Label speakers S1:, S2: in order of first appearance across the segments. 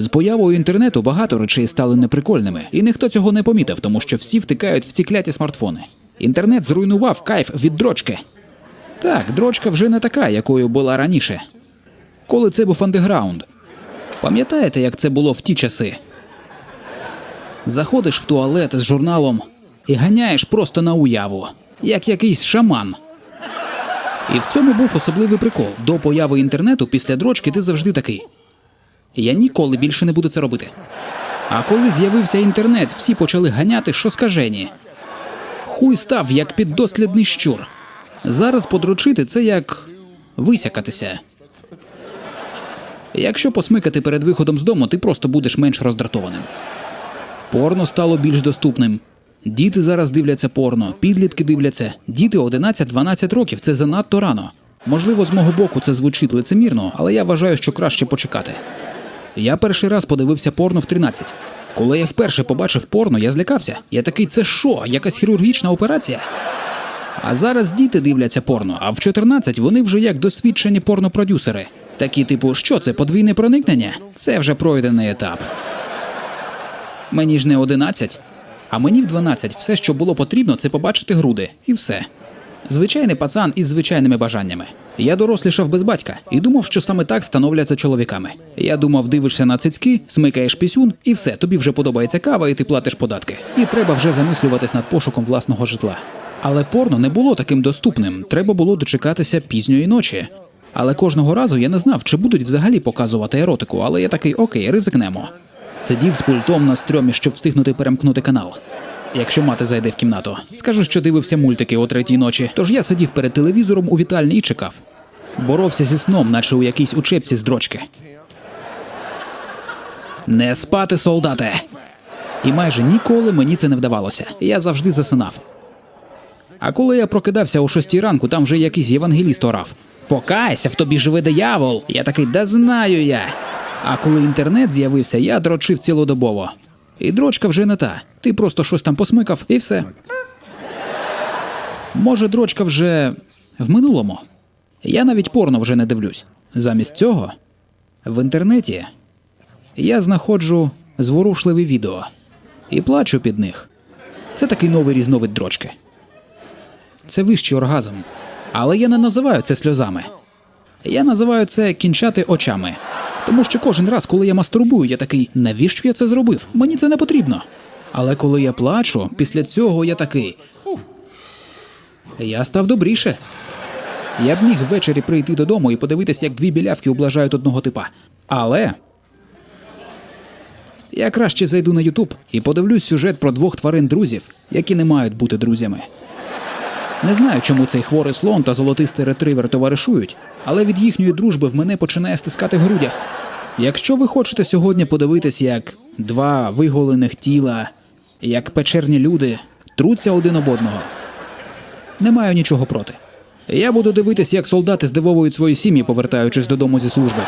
S1: З появою інтернету багато речей стали неприкольними, і ніхто цього не помітив, тому що всі втикають в ці кляті смартфони. Інтернет зруйнував кайф від дрочки. Так, дрочка вже не така, якою була раніше. Коли це був андеграунд. Пам'ятаєте, як це було в ті часи? Заходиш в туалет з журналом і ганяєш просто на уяву, як якийсь шаман. І в цьому був особливий прикол. До появи інтернету після дрочки ти завжди такий. Я ніколи більше не буду це робити. А коли з'явився інтернет, всі почали ганяти, що скажені. Хуй став як піддослідний щур. Зараз подрочити це як висякатися. Якщо посмикати перед виходом з дому, ти просто будеш менш роздратованим. Порно стало більш доступним. Діти зараз дивляться порно, підлітки дивляться. Діти 11-12 років це занадто рано. Можливо, з мого боку це звучить лицемірно, але я вважаю, що краще почекати. Я перший раз подивився порно в 13. Коли я вперше побачив порно, я злякався. Я такий, це що, якась хірургічна операція? А зараз діти дивляться порно, а в 14 вони вже як досвідчені порнопродюсери. Такі, типу, що це подвійне проникнення? Це вже пройдений етап. Мені ж не 11. А мені в 12 все, що було потрібно, це побачити груди, і все. Звичайний пацан із звичайними бажаннями. Я дорослішав без батька і думав, що саме так становляться чоловіками. Я думав, дивишся на цицьки, смикаєш пісюн, і все, тобі вже подобається кава, і ти платиш податки. І треба вже замислюватись над пошуком власного житла. Але порно не було таким доступним. Треба було дочекатися пізньої ночі. Але кожного разу я не знав, чи будуть взагалі показувати еротику, але я такий окей, ризикнемо. Сидів з пультом на стрьомі, щоб встигнути перемкнути канал. Якщо мати зайде в кімнату, скажу, що дивився мультики о третій ночі. Тож я сидів перед телевізором у вітальні і чекав. Боровся зі сном, наче у якійсь учебці з дрочки. Не спати, солдате! І майже ніколи мені це не вдавалося. Я завжди засинав. А коли я прокидався о шостій ранку, там вже якийсь євангеліст орав. Покайся, в тобі живе диявол. Я такий, да знаю я. А коли інтернет з'явився, я дрочив цілодобово. І дрочка вже не та. Ти просто щось там посмикав і все. Може, дрочка вже в минулому. Я навіть порно вже не дивлюсь. Замість цього в інтернеті я знаходжу зворушливі відео і плачу під них. Це такий новий різновид дрочки. Це вищий оргазм. Але я не називаю це сльозами. Я називаю це кінчати очами. Тому що кожен раз, коли я мастурбую, я такий, навіщо я це зробив? Мені це не потрібно. Але коли я плачу, після цього я такий. Я став добріше. Я б міг ввечері прийти додому і подивитися, як дві білявки облажають одного типа. Але. Я краще зайду на Ютуб і подивлюсь сюжет про двох тварин друзів, які не мають бути друзями. Не знаю, чому цей хворий слон та золотистий ретривер товаришують, але від їхньої дружби в мене починає стискати в грудях. Якщо ви хочете сьогодні подивитись, як два виголених тіла, як печерні люди труться один об одного, не маю нічого проти. Я буду дивитись, як солдати здивовують свої сім'ї, повертаючись додому зі служби.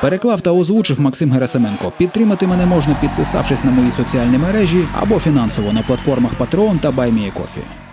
S1: Переклав та озвучив Максим Герасименко. Підтримати мене можна, підписавшись на мої соціальні мережі або фінансово на платформах Patreon та BuyMeACoffee.